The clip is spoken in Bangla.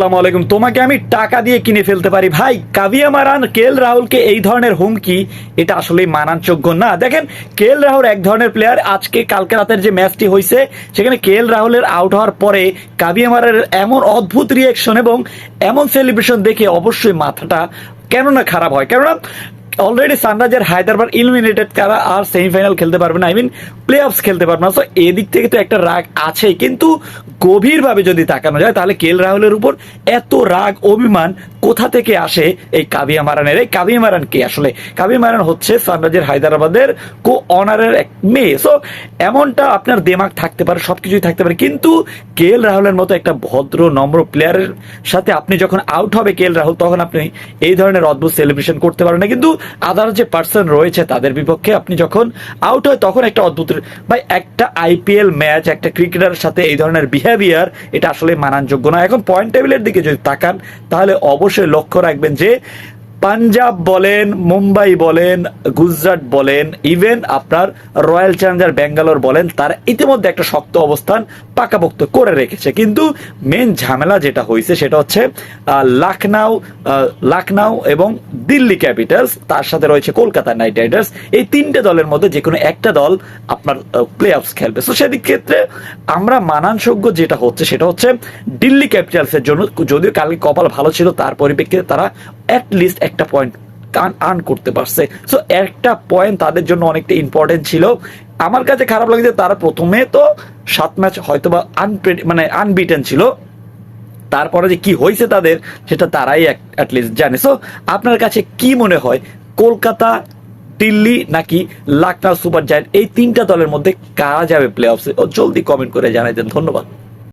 আসসালামু আলাইকুম। তোমাকে আমি টাকা দিয়ে কিনে ফেলতে পারি। ভাই, কাবিয়া মারান কেল রাহুলকে এই ধরনের হুমকি, এটা আসলে মানানযোগ্য না। দেখেন কেল রাহুল এক ধরনের প্লেয়ার আজকে, কালকে রাতের যে ম্যাচটি হয়েছে সেখানে কেল রাহুলের আউট হওয়ার পরে কাবিয়া মারানের এমন অদ্ভুত রিয়েকশন এবং এমন সেলিব্রেশন দেখে অবশ্যই মাথাটা কেননা খারাপ হয়। কেননা অলরেডি সানরাইজার হায়দ্রাবাদ ইলিমিনেটেড কারা আর সেমিফাইনাল খেলতে পারবে না। আই মিন প্লে অফস খেলতে পারবে না। সো এদিক থেকে তো একটা রাগ আছে কিন্তু গভীরভাবে যদি তাকানো যায়, তাহলে কেএল রাহুলের উপর এত রাগ, অভিমান কোথা থেকে আসে এই কাবিয়া মারানের? এই কাবিয়া মারান কে আসলে? কাবিয়া মারান হচ্ছে সানরাইজার হায়দ্রাবাদের কো অনারের এক মেয়ে। সো এমনটা আপনার দেমাগ থাকতে পারে, সবকিছুই থাকতে পারে। কিন্তু কেএল রাহুলের মতো একটা ভদ্র, নম্র প্লেয়ারের সাথে আপনি যখন আউট হবে কেএল রাহুল, তখন আপনি এই ধরনের অদ্ভুত সেলিব্রেশন করতে পারবেন না। কিন্তু আদার যে পার্সন রয়েছে তাদের বিপক্ষে আপনি যখন আউট হয় তখন একটা অদ্ভুত ভাই, একটা আইপিএল ম্যাচ একটা ক্রিকেটারের সাথে এই ধরনের বিহেভিয়ার এটা আসলে মানানযোগ্য না। এখন পয়েন্ট টেবিলের দিকে যদি তাকান, তাহলে অবশ্যই লক্ষ্য রাখবেন যে পাঞ্জাব বলেন, মুম্বাই বলেন, গুজরাট বলেন ইভেন আপনার রয়্যাল চ্যালেঞ্জার ব্যাঙ্গালোর বলেন, তারা ইতিমধ্যে একটা শক্ত অবস্থান পাকাপোক্ত করে রেখেছে। কিন্তু মেন ঝামেলা যেটা হয়েছে সেটা হচ্ছে লাখনাউ লাখনাউ এবং দিল্লি ক্যাপিটালস, তার সাথে রয়েছে কলকাতা নাইট রাইডার্স। এই তিনটে দলের মধ্যে যে কোনো একটা দল আপনার প্লে অফস খেলবে। সো সেদিক ক্ষেত্রে আমরা মানানসজ্ঞ যেটা হচ্ছে, সেটা হচ্ছে দিল্লি ক্যাপিটালসের জন্য, যদিও কালকে কপাল ভালো ছিল, তার পরিপ্রেক্ষিতে তারা অ্যাটলিস্ট একটা পয়েন্ট আর্ন করতে পারছে। সো একটা পয়েন্ট তাদের জন্য অনেকটা ইম্পর্টেন্ট ছিল। আমার কাছে খারাপ লাগে যে তারা প্রথমে তো সাত ম্যাচ হয়তো বা আনপ্রেড মানে আনবিটেন ছিল। তারপরে যে কি হয়েছে তাদের, সেটা তারাই অ্যাটলিস্ট জানে। সো আপনার কাছে কি মনে হয়, কলকাতা, দিল্লি নাকি লাকনাউ সুপার জায়ান্ট, এই তিনটা দলের মধ্যে কারা যাবে প্লে অফসে ও জলদি কমেন্ট করে জানাই দেন। ধন্যবাদ।